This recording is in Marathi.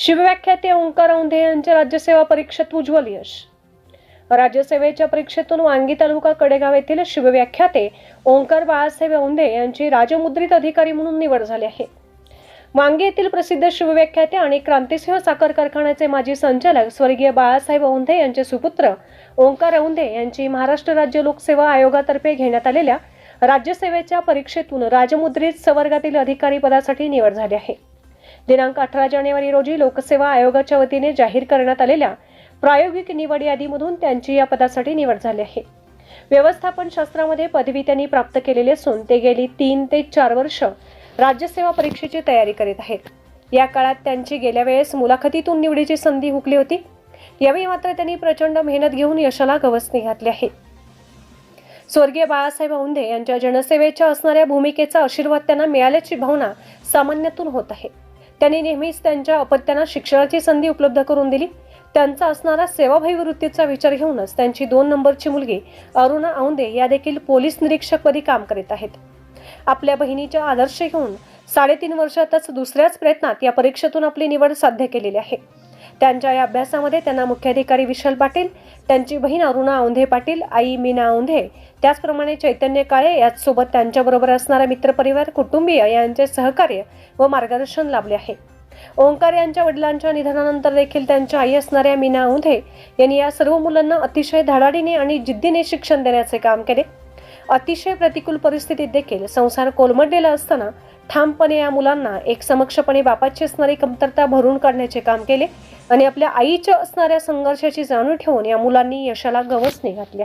शिवव्याख्याते ओंकार औंधे यांच्या राज्यसेवा परीक्षेत उज्ज्वल यश. राज्यसेवेच्या परीक्षेतून वांगी तालुका कडेगाव येथील शिवव्याख्याते ओंकार बाळासाहेब औंधे यांची राजमुद्रित अधिकारी म्हणून निवड झाली आहे. वांगी येथील प्रसिद्ध शिवव्याख्याते आणि क्रांतिसिंह साखर कारखान्याचे माजी संचालक स्वर्गीय बाळासाहेब औंधे यांचे सुपुत्र ओंकार औंधे यांची महाराष्ट्र राज्य लोकसेवा आयोगातर्फे घेण्यात आलेल्या राज्यसेवेच्या परीक्षेतून राजमुद्रित संवर्गातील अधिकारी पदासाठी निवड झाली आहे. दिनांक अठरा जानेवारी रोजी लोकसेवा आयोगाच्या वतीने जाहीर करण्यात आलेल्या प्रायोगिक निवड यादीमधून त्यांची या पदासाठी निवड झाली आहे. व्यवस्थापन शास्त्रामध्ये पदवी त्यांनी प्राप्त केलेली असून ते गेली तीन ते चार वर्ष राज्यसेवा परीक्षेची तयारी करीत आहेत. या काळात त्यांची गेल्या वेळेस मुलाखतीतून निवडीची संधी हुकली होती. यावेळी मात्र त्यांनी प्रचंड मेहनत घेऊन यशाला गवसणी घातली आहे. स्वर्गीय बाळासाहेब औंधे यांच्या जनसेवेच्या असणाऱ्या भूमिकेचा आशीर्वाद त्यांना मिळाल्याची भावना सामान्यातून होत आहे. त्यांनी नेहमीच त्यांच्या अपत्यांना शिक्षणाची संधी उपलब्ध करून दिली. त्यांचा असणारा सेवाभावी वृत्तीचा विचार घेऊनच त्यांची दोन नंबरची मुलगी अरुणा औंदे या देखील पोलीस निरीक्षकपदी काम करीत आहेत. आपल्या बहिणीच्या आदर्श घेऊन साडेतीन वर्षातच दुसऱ्याच प्रयत्नात या परीक्षेतून आपली निवड साध्य केलेली आहे. त्यांच्या या अभ्यासामध्ये त्यांना मुख्याधिकारी विशाल पाटील त्यांची बहीण अरुणा औंधे पाटील आई मीना औंधे त्याचप्रमाणे चैतन्य काळे याचसोबत त्यांच्याबरोबर असणारा मित्रपरिवार कुटुंबीय यांचे सहकार्य व मार्गदर्शन लाभले आहे. ओंकार यांच्या वडिलांच्या निधनानंतर देखील त्यांच्या आई असणाऱ्या मीना औंधे यांनी या सर्व मुलांना अतिशय धडाडीने आणि जिद्दीने शिक्षण देण्याचे काम केले. अतिशय प्रतिकूल परिस्थितीत देखील संसार कोलमडलेला असताना ठामपणे या मुलांना एक समक्षपणे बापाची असणारी कमतरता भरून काढण्याचे काम केले. आणि आपल्या आईच्या असणाऱ्या संघर्षाची जाणीव ठेवून या मुलांनी यशाला गवसणी घातली